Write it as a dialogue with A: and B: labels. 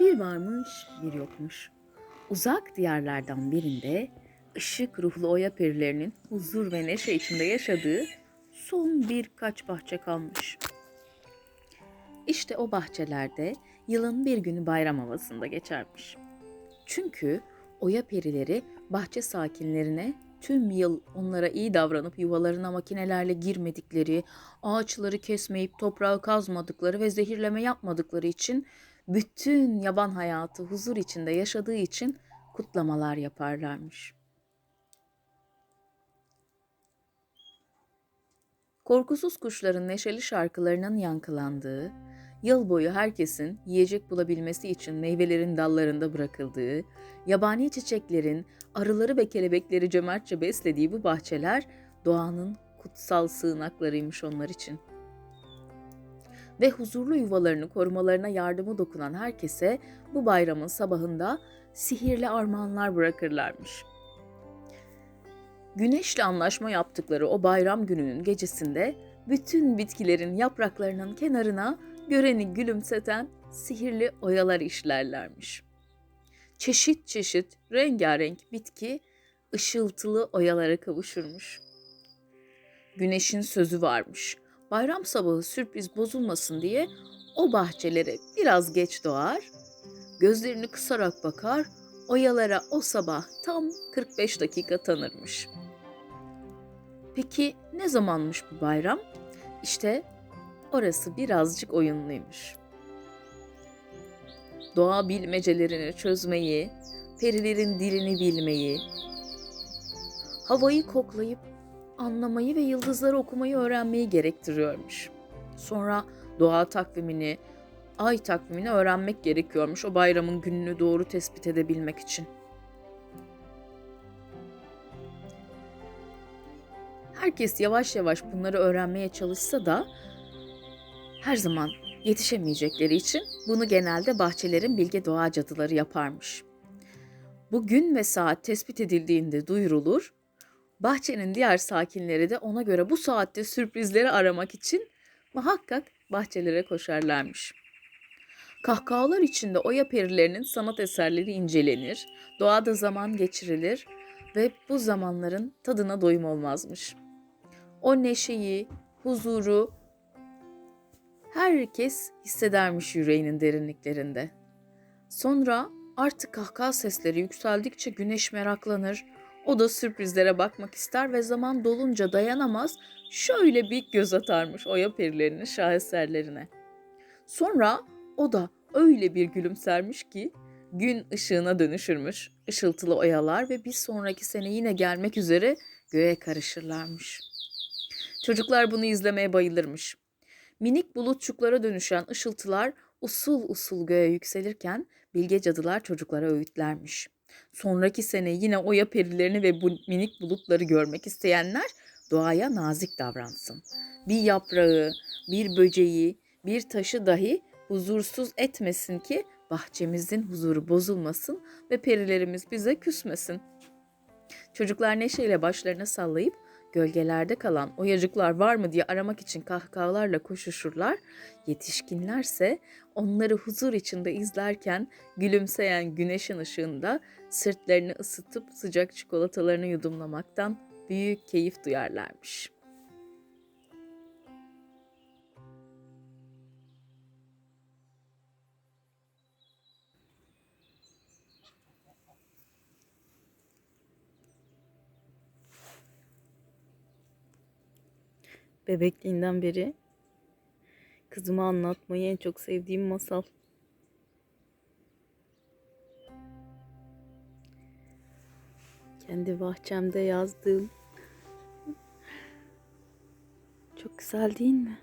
A: Bir varmış, bir yokmuş. Uzak diyarlardan birinde ışık ruhlu oya perilerinin huzur ve neşe içinde yaşadığı son birkaç bahçe kalmış. İşte o bahçelerde yılın bir günü bayram havasında geçermiş. Çünkü oya perileri bahçe sakinlerine tüm yıl onlara iyi davranıp yuvalarına makinelerle girmedikleri, ağaçları kesmeyip toprağı kazmadıkları ve zehirleme yapmadıkları için bütün yaban hayatı huzur içinde yaşadığı için kutlamalar yaparlarmış. Korkusuz kuşların neşeli şarkılarının yankılandığı, yıl boyu herkesin yiyecek bulabilmesi için meyvelerin dallarında bırakıldığı, yabani çiçeklerin, arıları ve kelebekleri cömertçe beslediği bu bahçeler doğanın kutsal sığınaklarıymış onlar için. Ve huzurlu yuvalarını korumalarına yardımı dokunan herkese bu bayramın sabahında sihirli armağanlar bırakırlarmış. Güneşle anlaşma yaptıkları o bayram gününün gecesinde bütün bitkilerin yapraklarının kenarına göreni gülümseten sihirli oyalar işlerlermiş. Çeşit çeşit rengarenk bitki ışıltılı oyalara kavuşurmuş. Güneşin sözü varmış. Bayram sabahı sürpriz bozulmasın diye o bahçelere biraz geç doğar, gözlerini kısarak bakar, oyalara o sabah tam 45 dakika tanırmış. Peki ne zamanmış bu bayram? İşte orası birazcık oyunluymuş. Doğa bilmecelerini çözmeyi, perilerin dilini bilmeyi, havayı koklayıp anlamayı ve yıldızları okumayı öğrenmeyi gerektiriyormuş. Sonra doğa takvimini, ay takvimini öğrenmek gerekiyormuş o bayramın gününü doğru tespit edebilmek için. Herkes yavaş yavaş bunları öğrenmeye çalışsa da her zaman yetişemeyecekleri için bunu genelde bahçelerin bilge doğa cadıları yaparmış. Bu gün ve saat tespit edildiğinde duyurulur, bahçenin diğer sakinleri de ona göre bu saatte sürprizleri aramak için muhakkak bahçelere koşarlarmış. Kahkahalar içinde oya perilerinin sanat eserleri incelenir, doğada zaman geçirilir ve bu zamanların tadına doyum olmazmış. O neşeyi, huzuru herkes hissedermiş yüreğinin derinliklerinde. Sonra artık kahkaha sesleri yükseldikçe güneş meraklanır, o da sürprizlere bakmak ister ve zaman dolunca dayanamaz, şöyle bir göz atarmış oya perilerinin şaheserlerine. Sonra o da öyle bir gülümsermiş ki gün ışığına dönüşürmüş. Işıltılı oyalar ve bir sonraki sene yine gelmek üzere göğe karışırlarmış. Çocuklar bunu izlemeye bayılırmış. Minik bulutçuklara dönüşen ışıltılar usul usul göğe yükselirken bilge cadılar çocuklara öğütlermiş. Sonraki sene yine oya perilerini ve bu minik bulutları görmek isteyenler doğaya nazik davransın. Bir yaprağı, bir böceği, bir taşı dahi huzursuz etmesin ki bahçemizin huzuru bozulmasın ve perilerimiz bize küsmesin. Çocuklar neşeyle başlarına sallayıp gölgelerde kalan oyacıklar var mı diye aramak için kahkahalarla koşuşurlar. Yetişkinlerse onları huzur içinde izlerken gülümseyen güneşin ışığında sırtlarını ısıtıp sıcak çikolatalarını yudumlamaktan büyük keyif duyarlarmış. Bebekliğinden beri kızıma anlatmayı en çok sevdiğim masal. Kendi bahçemde yazdığım. Çok güzel değil mi?